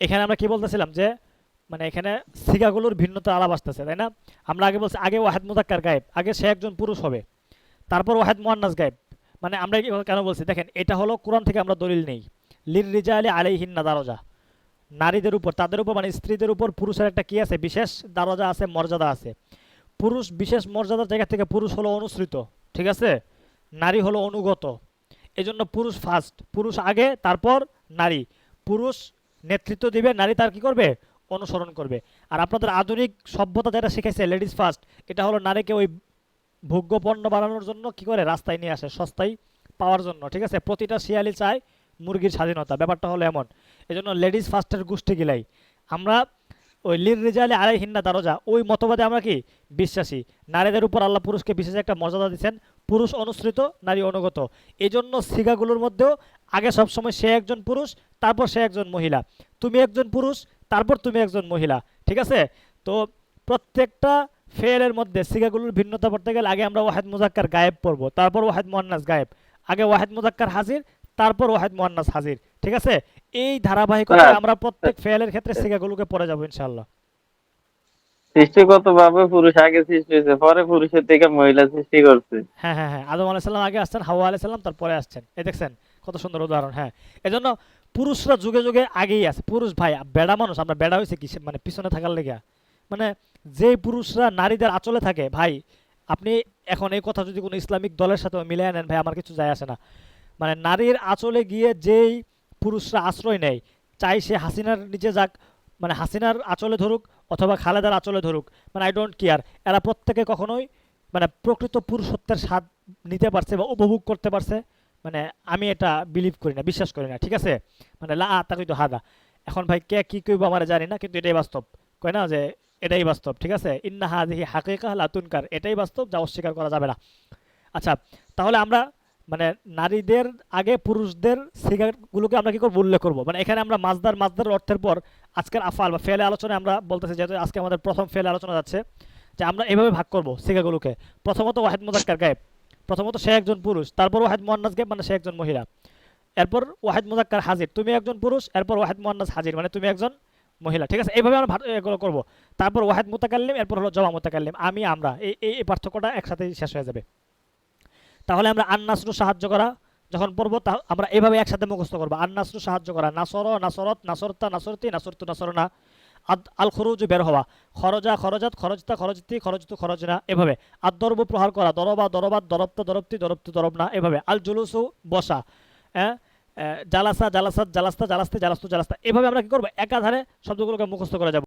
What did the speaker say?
এখানে আমরা কি বলতেছিলাম যে মানে এখানে সিগাগুলোর ভিন্নতা আলাপ আসতেছে, তাই না? আমরা আগে বলছি, আগে ওয়াহেদ মুদাক্কার গায়েব, আগে সে একজন পুরুষ হবে, তারপর ওয়াহেদ মোয়ান্নাস গায়েব। মানে আমরা কেন বলছি? দেখেন, এটা হলো কোরআন থেকে আমরা দলিল নেই। লির রিজা আলী আলাইহিন্না দারজা। নারীদের উপর, তাদের উপর মানে স্ত্রীদের উপর পুরুষের একটা কি আছে? বিশেষ দারজা আছে, মর্যাদা আছে। পুরুষ বিশেষ মর্যাদার জায়গা থেকে পুরুষ হলো অনুসৃত, ঠিক আছে? নারী হলো অনুগত। এজন্য পুরুষ ফার্স্ট পুরুষ আগে, তারপর নারী। পুরুষ নেতৃত্ব দিবে, নারী তার কি করবে? অনুসরণ করবে। আর আপনাদের আধুনিক সভ্যতা যেটা শিখেছে লেডিস ফার্স্ট, এটা হলো নারীকে ওই ভোগ্য পণ্য বানানোর জন্য কি করে? রাস্তায় নিয়ে আসে, সস্তায় পাওয়ার জন্য, ঠিক আছে? প্রতিটা শিয়ালি চায় মুরগির স্বাধীনতা, ব্যাপারটা হলো এমন। এজন্য লেডিস ফার্স্টের গোষ্ঠী গিলাই। আমরা ওই লির রেজালে আড়াই হিন্না দারোজা ওই মতবাদে আমরা কি? বিশ্বাসী। নারীদের উপর আল্লাহ পুরুষকে বিশেষ একটা মর্যাদা দিচ্ছেন পুরুষ অনুসৃত, নারী অনুগত। এই জন্য সিগাগুলোর মধ্যেও আগে সবসময় সে একজন পুরুষ তারপর সে একজন মহিলা। তুমি একজন পুরুষ তারপর তুমি একজন মহিলা ঠিক আছে? তো প্রত্যেকটা ফেলের মধ্যে সিগাগুলোর ভিন্নতা পড়তে গেলে আগে আমরা ওয়াহেদ মুজাক্কার গায়েব পড়ব তারপর ওয়াহেদ মোয়ান্নাস গায়েব। আগে ওয়াহেদ মুজাক্কার হাজির তারপর ওয়াহেদ মোয়ান্নাস হাজির ঠিক আছে? এই ধারাবাহিকতায় হ্যাঁ। আমরা প্রত্যেক ফেলের ক্ষেত্রে সিগাগুলোকে পড়ে যাব ইনশাআল্লাহ। সৃষ্টিগত পুরুষ আগে সৃষ্টি হয়েছে পরে পুরুষের থেকে মহিলা সৃষ্টি করছে। হ্যাঁ হ্যাঁ হ্যাঁ। আদম আলাইসাল্লাম আগে আসছেন হাওয়া আলাইসাল্লাম তারপরে আসছেন। এই দেখছেন কত সুন্দর উদাহরণ হ্যাঁ। এজন্য পুরুষরা যুগে যুগে আগেই আছে। পুরুষ ভাই, বেড়া মানুষ, আমরা বেড়া হয়েছে কি মানে পিছনে থাকার লেগে। মানে যেই পুরুষরা নারীদের আঁচলে থাকে, ভাই, আপনি এখন এই কথা যদি কোনো ইসলামিক দলের সাথে মিলিয়ে নেন, ভাই, আমার কিছু যায় আসে না। মানে নারীর আঁচলে গিয়ে যেই পুরুষরা আশ্রয় নেয়, চাই সে হাসিনার নিচে যাক মানে হাসিনার আঁচলে ধরুক অথবা খালেদার আঁচলে ধরুক মানে আই ডোন্ট কেয়ার এরা প্রত্যেকে কখনোই মানে প্রকৃত পুরুষত্বের স্বাদ নিতে পারছে বা উপভোগ করতে পারছে। মানে আমি এটা বিলিভ করি না, বিশ্বাস করি না, ঠিক আছে? মানে লা তো হাদা। এখন ভাই কে কি কইব আমার জানি না, কিন্তু এটাই বাস্তব। কয় না যে এটাই বাস্তব, ঠিক আছে? ইন্না হাদিহি হাকিকা লাতুনকার এটাই বাস্তব, যা অস্বীকার করা যাবে না। আচ্ছা তাহলে আমরা মানে নারীদের আগে পুরুষদের সিগারগুলোকে আমরা কি করব? উল্লেখ করব। মানে এখানে আমরা মাজদার মাজদার অর্থের পর আজকের আফাল বা ফেলে আলোচনায় আমরা বলতেছি, যেহেতু আজকে আমাদের প্রথম ফেলে আলোচনা যাচ্ছে, যে আমরা এভাবে ভাগ করব সিগাগুলোকে প্রথমত ওয়াহেদ মুজাক্কার গায়েব। প্রথমত সে একজন পুরুষ, তারপর ওয়াহেদ মোয়ান্নাস গায়েব মানে সে একজন মহিলা। এরপর ওয়াহেদ মুজাক্কার হাজির, তুমি একজন পুরুষ, এরপর ওয়াহেদ মোয়ান্নাস হাজির মানে তুমি একজন মহিলা, ঠিক আছে? এইভাবে আমরা এগুলো করব। তারপর ওয়াহেদ মুতাকাল্লিম, এরপর হলো জমা মুতাকাল্লিম, আমি, আমরা এই এই পার্থক্যটা একসাথেই শেষ হয়ে যাবে। তাহলে আমরা আন্নাসরু সাহায্য করা, যখন পড়ব, তা, আমরা এভাবে একসাথে মুখস্থ করব। আন্নাসরু সাহায্য করা, নাসর, নাসরত, নাসরতা, নাসরতি, নাসরতু, নাসরনা। আল খরুজ বের হওয়া। খরজা, খরজাত, খরজতা, খরজতি, খরজতু, খরজনা, এভাবে। আদর্ব প্রহার করা, দরবা, দরবাত, দরপ্ত, দরপ্তি দরব না এভাবে। আল জুলুসু বসা হ্যাঁ? জালাসা, জালাসাত, জালাস্তা, জালাস্তে, জালাস্তু, জালাস্তা। এভাবে আমরা কি করব? একাধারে শব্দগুলোকে মুখস্থ করা যাব।